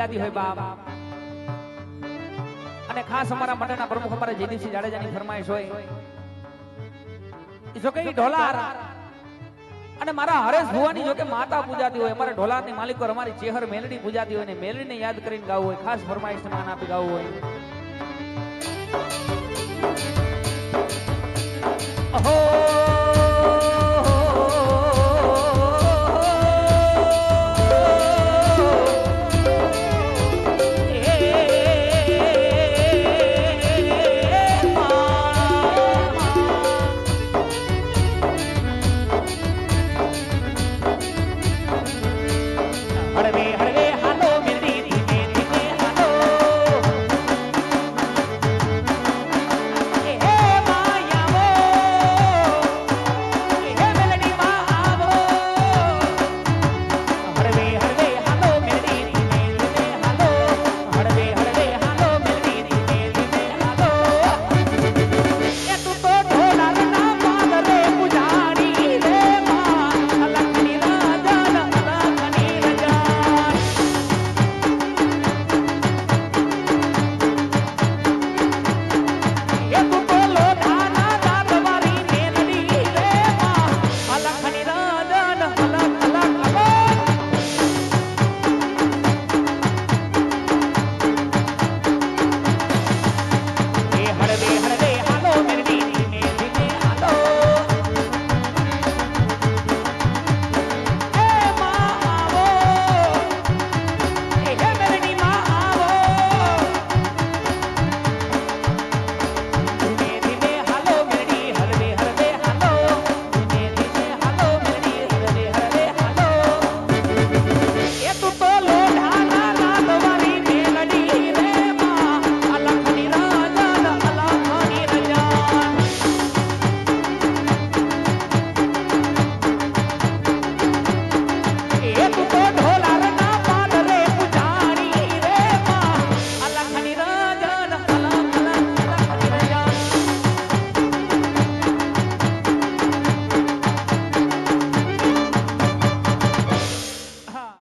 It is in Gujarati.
આઝાદી હોય બાપ. અને ખાસ અમારા મંડળના પ્રમુખ અમારા જયદીપસિંહ જાડેજાની ફરમાઈશ હોય. જો કે ઢોલાર અને મારા હરેશ ભુવાની જો કે માતા પૂજાતી હોય, અમારા ઢોલારની માલિકો અમારી ચેહર મેલડી પૂજાતી હોય ને મેલડીને યાદ કરીને ગાવું હોય, ખાસ ફરમાઈશ માન આપી ગાવું હોય. અહો!